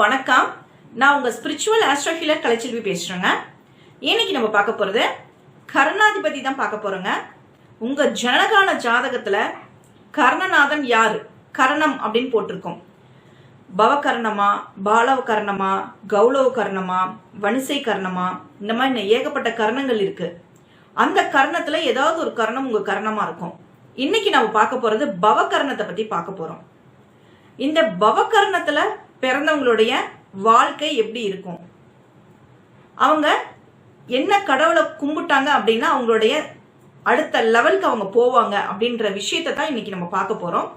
வணக்கம். நான் உங்க ஸ்பிரிச்சுவல் ஆஸ்ட்ரோ ஹீலர் கலைச்செல்வி பேசுறேங்க. இன்னைக்கு நம்ம பார்க்க போறது கர்ணாதிபதி தான் பார்க்க போறோங்க. உங்க ஜனகால ஜாதகத்துல கர்ணநாதன் யாரு? கர்ணம் அப்படின்னு போட்டிருக்கோம். பவகர்ணமா பாலவ கர்ணமா கௌளவ கர்ணமா வனிசை கர்ணமா இந்த மாதிரி ஏகப்பட்ட கர்ணங்கள் இருக்கு. அந்த கர்ணத்துல ஏதாவது ஒரு கர்ணம் உங்க கர்ணமா இருக்கும். இன்னைக்கு நம்ம பார்க்க போறது பவகர்ணத்தை பத்தி பார்க்க போறோம். இந்த பவகர்ணத்துல பிறந்தவங்களுடைய வாழ்க்கை எப்படி இருக்கும்? அவங்க என்ன கடவுளை கும்பிட்டாங்க அப்படின்னா அவங்களுடைய அடுத்த லெவலுக்கு அவங்க போவாங்க அப்படின்ற விஷயத்தை தான் இன்னைக்கு நம்ம பார்க்க போறோம்.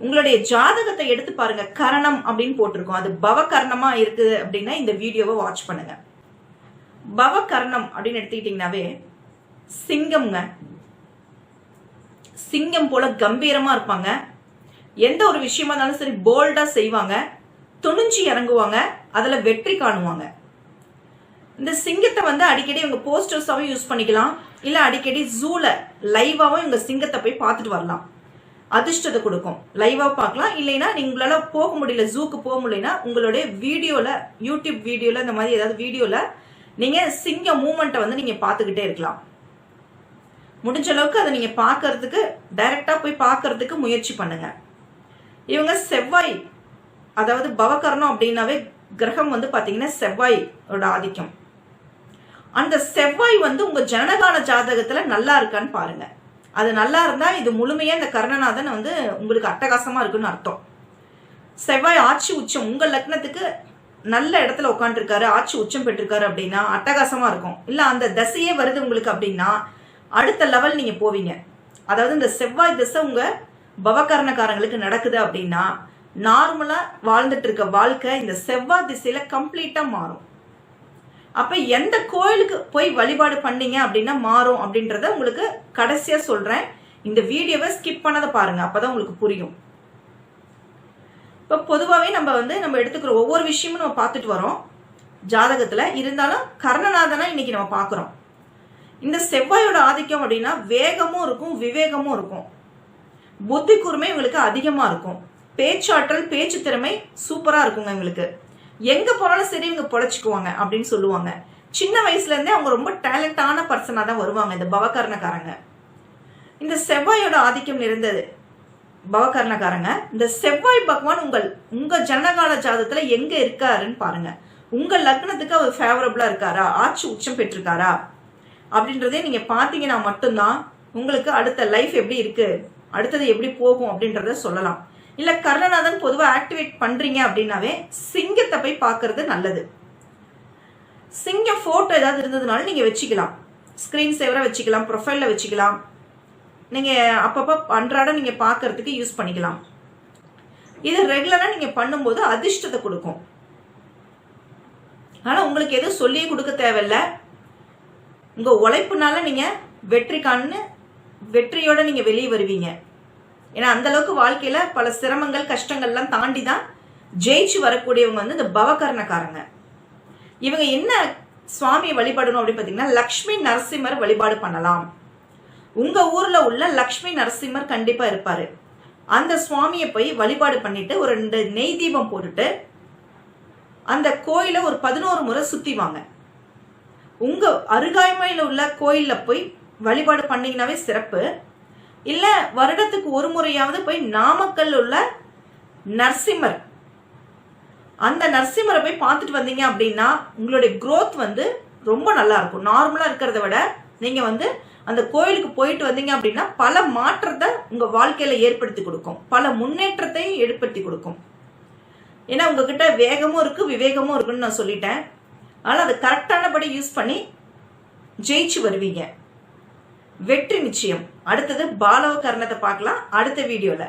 உங்களுடைய ஜாதகத்தை எடுத்து பாருங்க. கரணம் அப்படின்னு போட்டிருக்கோம். அது பவகர்ணமா இருக்குது அப்படின்னா இந்த வீடியோவை வாட்ச் பண்ணுங்க. பவகர்ணம் அப்படின்னு எடுத்துக்கிட்டீங்கன்னாவே சிங்கம்ங்க. சிங்கம் போல கம்பீரமா இருப்பாங்க. எந்த ஒரு விஷயமா இருந்தாலும் சரி போல்டா செய்வாங்க. துணிஞ்சு இறங்குவாங்க அதில் வெற்றி காணுவாங்க. இந்த சிங்கத்தை வந்து அடிக்கடி இவங்க போஸ்டர்ஸாகவும் யூஸ் பண்ணிக்கலாம். இல்லை அடிக்கடி ஜூல லைவாகவும் இவங்க சிங்கத்தை போய் பார்த்துட்டு வரலாம். அதிர்ஷ்டத்தை கொடுக்கும். லைவாக பார்க்கலாம். இல்லைன்னா நீங்களால போக முடியல ஜூக்கு போக முடியலன்னா உங்களுடைய வீடியோல யூடியூப் வீடியோல இந்த மாதிரி ஏதாவது வீடியோல நீங்க சிங்க மூமெண்ட்டை வந்து நீங்க பார்த்துக்கிட்டே இருக்கலாம். முடிஞ்ச அளவுக்கு அதை நீங்க பார்க்கறதுக்கு டைரக்டா போய் பார்க்கறதுக்கு முயற்சி பண்ணுங்க. இவங்க செவ்வாய் அதாவது பவகரணம் அப்படின்னாவே கிரகம் வந்து பாத்தீங்கன்னா செவ்வாயோட ஆதிக்கம். அந்த செவ்வாய் வந்து உங்க ஜனகான ஜாதகத்துல நல்லா இருக்கான்னு பாருங்க. அது நல்லா இருந்தா இது முழுமையா இந்த கர்ணநாதன் வந்து உங்களுக்கு அட்டகாசமா இருக்குன்னு அர்த்தம். செவ்வாய் ஆட்சி உச்சம் உங்க லக்னத்துக்கு நல்ல இடத்துல உட்காந்துருக்காரு ஆட்சி உச்சம் பெற்றிருக்காரு அப்படின்னா அட்டகாசமா இருக்கும். இல்ல அந்த தசையே வருது உங்களுக்கு அப்படின்னா அடுத்த லெவல் நீங்க போவீங்க. அதாவது இந்த செவ்வாய் திசை உங்க பவகரணக்காரங்களுக்கு நடக்குது அப்படின்னா நார்மலா வாழ்ந்துட்டு இருக்க வாழ்க்கை இந்த செவ்வாய் திசையில கம்ப்ளீட்டா மாறும். அப்ப எந்த கோயிலுக்கு போய் வழிபாடு பண்ணீங்க அப்படின்னா மாறும் அப்படின்றத உங்களுக்கு கடைசியா சொல்றேன். இந்த வீடியோவை ஸ்கிப் பண்ணதை பாருங்க அப்பதான் உங்களுக்கு புரியும். இப்ப பொதுவாகவே நம்ம வந்து நம்ம எடுத்துக்கிற ஒவ்வொரு விஷயமும் நம்ம பார்த்துட்டு வரோம். ஜாதகத்துல இருந்தாலும் கர்ணநாதனா இன்னைக்கு நம்ம பார்க்குறோம். இந்த செவ்வாயோட ஆதிக்கம் அப்படின்னா வேகமும் இருக்கும் விவேகமும் இருக்கும். புத்தி கூர்மை இவங்களுக்கு அதிகமா இருக்கும். பேச்சாற்றல் பேச்சு திறமை சூப்பரா இருக்குங்க இவங்களுக்கு எங்க போனாலும் சரி இவங்க பொழைச்சிக்குவாங்க அப்படின்னு சொல்லுவாங்க. சின்ன வயசுல இருந்தே அவங்க ரொம்ப டேலண்டான பர்சனா தான் வருவாங்க இந்த பவகர்ணக்காரங்க. இந்த செவ்வாயோட ஆதிக்கம் நிறைந்தது பவகர்ணக்காரங்க. இந்த செவ்வாய் பகவான் உங்கள் உங்க ஜனகால ஜாதத்துல எங்க இருக்காருன்னு பாருங்க. உங்க லக்னத்துக்கு அவர் ஃபேவரபிளா இருக்காரா? ஆட்சி உச்சம் பெற்றிருக்காரா? அப்படின்றதே நீங்க பாத்தீங்கன்னா மட்டும்தான் உங்களுக்கு அடுத்த லைஃப் எப்படி இருக்கு? அடுத்தது எப்படி போகும் அப்படின்றத சொல்லலாம். இல்ல கர்ணநாதன் பொதுவா ஆக்டிவேட் பண்றீங்க அப்படின்னாவே சிங்கத்தை போய் பார்க்கிறது நல்லது. சிங்க போட்டோ ஏதாவது இருந்ததுனால நீங்க வச்சுக்கலாம். ஸ்கிரீன் சேவரா வச்சுக்கலாம் ப்ரொஃபைல்ல வச்சுக்கலாம். நீங்க அப்பப்போ அன்றாட நீங்க பார்க்கறதுக்கு யூஸ் பண்ணிக்கலாம். இது ரெகுலரா நீங்க பண்ணும்போது அதிர்ஷ்டத்தை கொடுக்கும். ஆனா உங்களுக்கு எதுவும் சொல்லி கொடுக்க தேவையில்ல. உங்க உழைப்புனால நீங்க வெற்றி காணு வெற்றியோட நீங்க வெளியே வருவீங்க. ஏன்னா அந்த அளவுக்கு வாழ்க்கையில பல சிரமங்கள் கஷ்டங்கள்லாம் தாண்டி தான் ஜெயிச்சு வரக்கூடியவங்க வந்து இந்த பவகர்ணக்காரங்க. இவங்க என்ன சுவாமியை வழிபடணும் அப்படின்னு பார்த்தீங்கன்னா லக்ஷ்மி நரசிம்மர் வழிபாடு பண்ணலாம். உங்க ஊர்ல உள்ள லக்ஷ்மி நரசிம்மர் கண்டிப்பா இருப்பாரு. அந்த சுவாமியை போய் வழிபாடு பண்ணிட்டு ஒரு ரெண்டு நெய் தீபம் போட்டுட்டு அந்த கோயிலை ஒரு பதினோரு முறை சுத்தி வாங்க. உங்க அருகாமையில் உள்ள கோயில்ல போய் வழிபாடு பண்ணீங்கன்னாவே சிறப்பு. இல்ல வருடத்துக்கு ஒரு முறையாவது போய் நாமக்கல் உள்ள நரசிம்மர். அந்த நரசிம்மரை போய் பார்த்துட்டு வந்தீங்க அப்படின்னா உங்களுடைய குரோத் வந்து ரொம்ப நல்லா இருக்கும். நார்மலா இருக்கிறத விட நீங்க வந்து அந்த கோயிலுக்கு போயிட்டு வந்தீங்க அப்படின்னா பல மாற்றத்தை உங்க வாழ்க்கையில ஏற்படுத்தி கொடுக்கும். பல முன்னேற்றத்தையும் ஏற்படுத்தி கொடுக்கும். ஏன்னா உங்ககிட்ட வேகமும் இருக்கு விவேகமும் இருக்குன்னு நான் சொல்லிட்டேன். ஆனால் அதை கரெக்டானபடி யூஸ் பண்ணி ஜெயிச்சு வருவீங்க. வெற்றி நிச்சயம். அடுத்தது பாலவ கர்ணத்தை பார்க்கலாம். அடுத்த வீடியோல.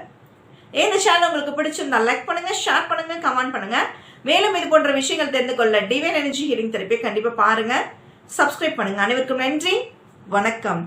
இந்த சேனல் உங்களுக்கு பிடிச்சிருந்தா லைக் பண்ணுங்க ஷேர் பண்ணுங்க கமெண்ட் பண்ணுங்க. மேலும் இது போன்ற விஷயங்கள் தெரிந்து கொள்ள டிவைன் எனர்ஜி ஹீலிங் தெரப்பி கண்டிப்பா பாருங்க. சப்ஸ்கிரைப் பண்ணுங்க. அனைவருக்கும் நன்றி. வணக்கம்.